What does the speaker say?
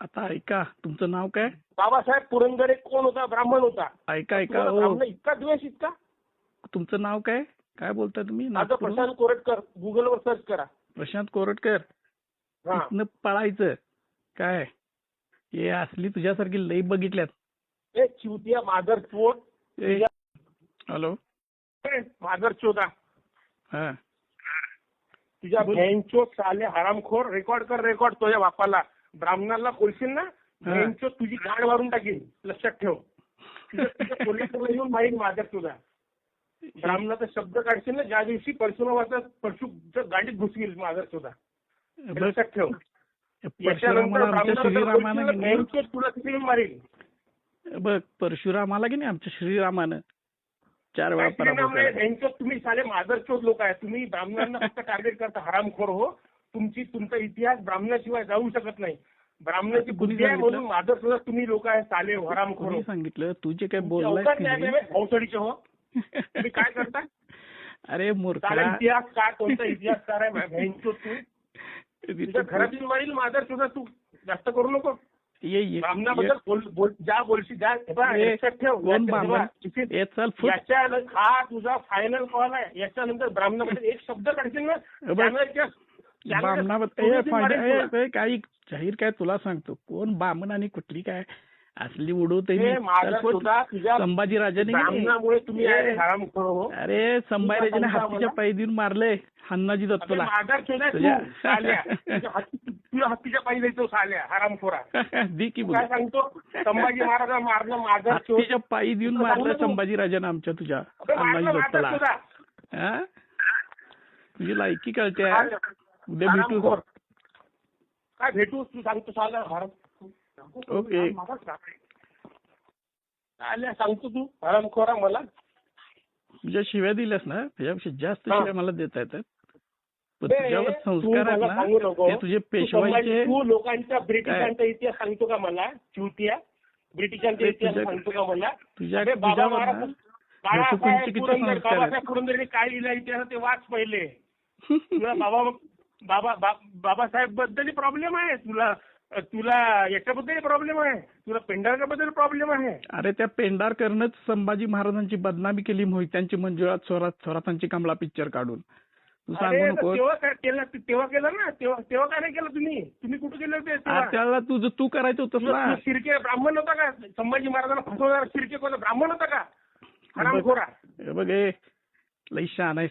आता ऐका तुमचं नाव काय? बाबासाहेब पुरंदरे कोण होता? ब्राह्मण होता. ऐका ऐका तुम्हाला हो. ब्राह्मण इतका द्वेष इतका? तुमचं नाव काय? काय बोलताय तुम्ही? माझं नागपूरहून? प्रशांत कोरटकर. गुगलवर सर्च करा. प्रशांत कोरटकर? हा. इथनं पळायचं. काय? हे असली तुझ्यासारखी लई बघितल्यात. ए चिवतिया मादर चोट ए, हॅलो. मादर चोदा. हा. तुझ्या बोल. बँचो साले हरामखोर. रेकॉर्ड कर रेकॉर्ड तुझ्या बापाला. ब्राह्मणाला बोलशील ना. बँचो तुझी गाड मारून टाकीन. लक्षात ठेव. कोल्हापूरला येऊन माहीत मादर तुझा. ब्राह्मणाचा शब्द काढशील ना ज्या दिवशी परशुरामाचा परशु गाडीत घुसवील मादर तुझा. लक्षात ठेव. याच्यानंतर तुला तिथे येऊन मारेल बघ परशुरामाला की नाही? आमच्या श्रीरामानं. चार वेळा बँचो तुम्ही साले मादरचोद लोक आहे. तुम्ही ब्राह्मणांना फक्त टार्गेट करता. हरामखोर हो. तुमची तुमचा इतिहास ब्राह्मणाशिवाय जाऊ शकत नाही. ब्राह्मणाची बुद्धी आहे? म्हणून मादर सुद्धा तुम्ही लोक आहे साले हरामखोर कोणी हो. सांगितलं तू जे काय भोवसडीचे हो. तुम्ही काय करता अरे मूर्खा. इतिहास काय कोणता इतिहासकार आहे? तू. तुझ्या घरात येऊन मारील मादर सुद्धा तू जास्त करू नको. ये ये ब्राह्मणाबद्दल बोल बोल ज्या बोलशी हे हा तुझा फायनल कॉल आहे. याच्यानंतर ब्राह्मणामध्ये एक शब्द काढशील ना? बामणाबद्दल मारेल तुला. काही जाहीर काय तुला सांगतो. कोण बामण आणि कुठली काय? असली उडवते माझा सुद्धा तुझ्या संभाजी राजाने की नाही? ब्राह्मणामुळे तुम्ही ए, आहे हरामखोर हो अरे संभाजी राजाने सांगता हत्तीच्या? पायी देऊन मारले हन्नाजी दत्तला. माघार शोधा तू तुझ्या- साल्या. तुझ्या हत्ती- तुझ्या हत्तीच्या पायी जायचो साल्या. हरामखोरा. दी की काय सांगतो? संभाजी महाराज शोध हत्तीच्या पायी देऊन तुला मारलं सांगू नको. संभाजी राजाने आमच्या तुझ्या हन्नाजी मारलं दत्तला. हा? तुझी लायकी कळते. उद्या भेटू. हरामखोर. काय भेटू? तू सांगतो साल्या हराम ओके. साल्या सांगतो तू. हरामखोरा मला. तुझ्या शिव्या दिल्यास ना त्याच्यापेक्षा जास्त. शिव्या मला देता येतात. तुझ्यावर संस्कार आहेत. ना तुझे पेशवाईचे तू लोकांचा ब्रिटिशांचा इतिहास सांगतो का मला? चिवतिया ब्रिटिशांचा इतिहास सांगतो का मला? तुझ्या बाबा महाराज बाळासाहेब पुरंदर? बाबासाहेब काय लिहिलं इतिहास ते वाच पहिले. तुला बाबा बाबा बाबासाहेबबद्दल प्रॉब्लेम आहे. तुला तुला याच्याबद्दल प्रॉब्लेम आहे. तुला पेंढारकरबद्दल प्रॉब्लेम आहे. अरे त्या पेंढारकरनंच संभाजी महाराजांची बदनामी केली मोहित्यांची मंजुळात स्वरात स्वरातांची कमला पिक्चर काढून. तेव्हा काय केलं तेव्हा केलं ना? तेव्हा तेव्हा काय नाही केलं तुम्ही? तुम्ही कुठे केले होते? त्याला तुझं तू करायचं तुला- ना. शिर्के ब्राह्मण होता का? संभाजी महाराजांना फसवणारा शिर्के कोणता? ब्राह्मण होता का? हे बघ लई शहाण आहेस.